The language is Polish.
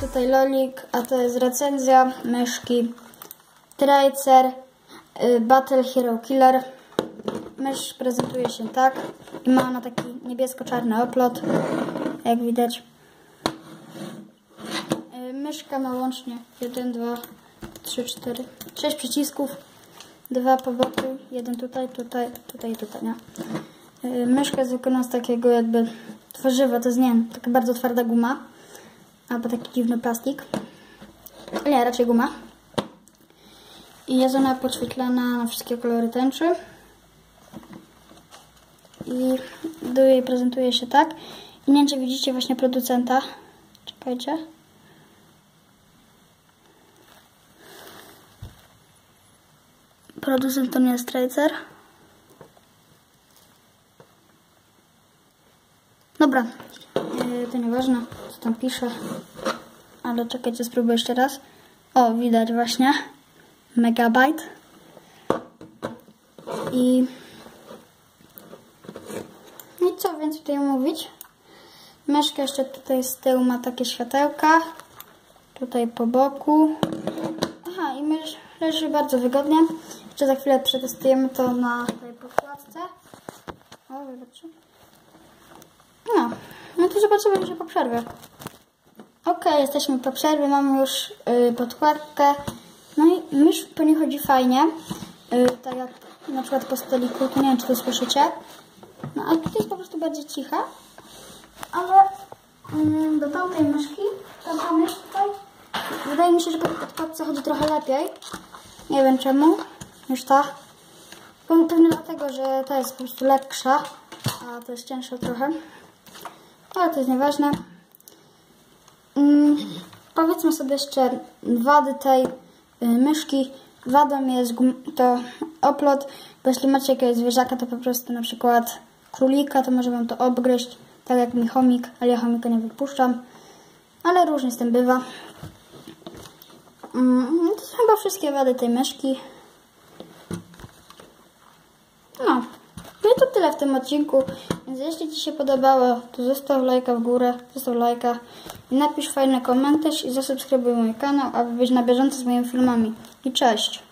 tutaj Lolik, a to jest recenzja myszki Tracer y, Battle Hero Killer. Mysz prezentuje się tak i ma ona taki niebiesko-czarny oplot, jak widać. Y, Myszka ma łącznie 1, 2, 3, 4, 6 przycisków. Dwa po boku, jeden tutaj, tutaj, tutaj tutaj, nie? Y, Myszka jest wykonana z takiego jakby tworzywa, to jest, nie wiem, taka bardzo twarda guma. Albo taki dziwny plastik. Nie, raczej guma. I jest ona podświetlana na wszystkie kolory tęczy. I do jej prezentuje się tak. I nie wiem, czy widzicie właśnie producenta. Czekajcie. Producent to nie jest Tracer. Dobra, to nieważne, co tam pisze. Ale czekajcie, spróbuję jeszcze raz. O, widać właśnie. Megabyte. I... No i co więcej tutaj mówić? Myszka jeszcze tutaj z tyłu ma takie światełka. Tutaj po boku. Aha, i mysz leży bardzo wygodnie. Jeszcze za chwilę przetestujemy to na tej podkładce. O, zobaczcie. No, no to zobaczymy się po przerwie. Ok, jesteśmy po przerwie, mamy już y, podkładkę. No i mysz po niej chodzi fajnie. Y, tak jak na przykład po stoliku, to nie wiem czy to słyszycie. No ale tutaj jest po prostu bardziej cicha. Ale y, do tamtej myszki, tamta mysz tutaj, wydaje mi się, że po podkładce chodzi trochę lepiej. Nie wiem czemu, niż ta. Pewnie dlatego, że ta jest po prostu leksza, a to jest cięższa trochę. Ale to jest nieważne. Mm, powiedzmy sobie jeszcze wady tej y, myszki. Wadą jest to oplot, bo jeśli macie jakiegoś zwierzaka, to po prostu na przykład królika, to może wam to obgryźć, tak jak mi chomik, ale ja chomika nie wypuszczam. Ale różnie z tym bywa. Mm, to są chyba wszystkie wady tej myszki. No. I to tyle w tym odcinku. Więc jeśli Ci się podobało, to zostaw lajka w górę, zostaw lajka, napisz fajny komentarz i zasubskrybuj mój kanał, aby być na bieżąco z moimi filmami. I cześć!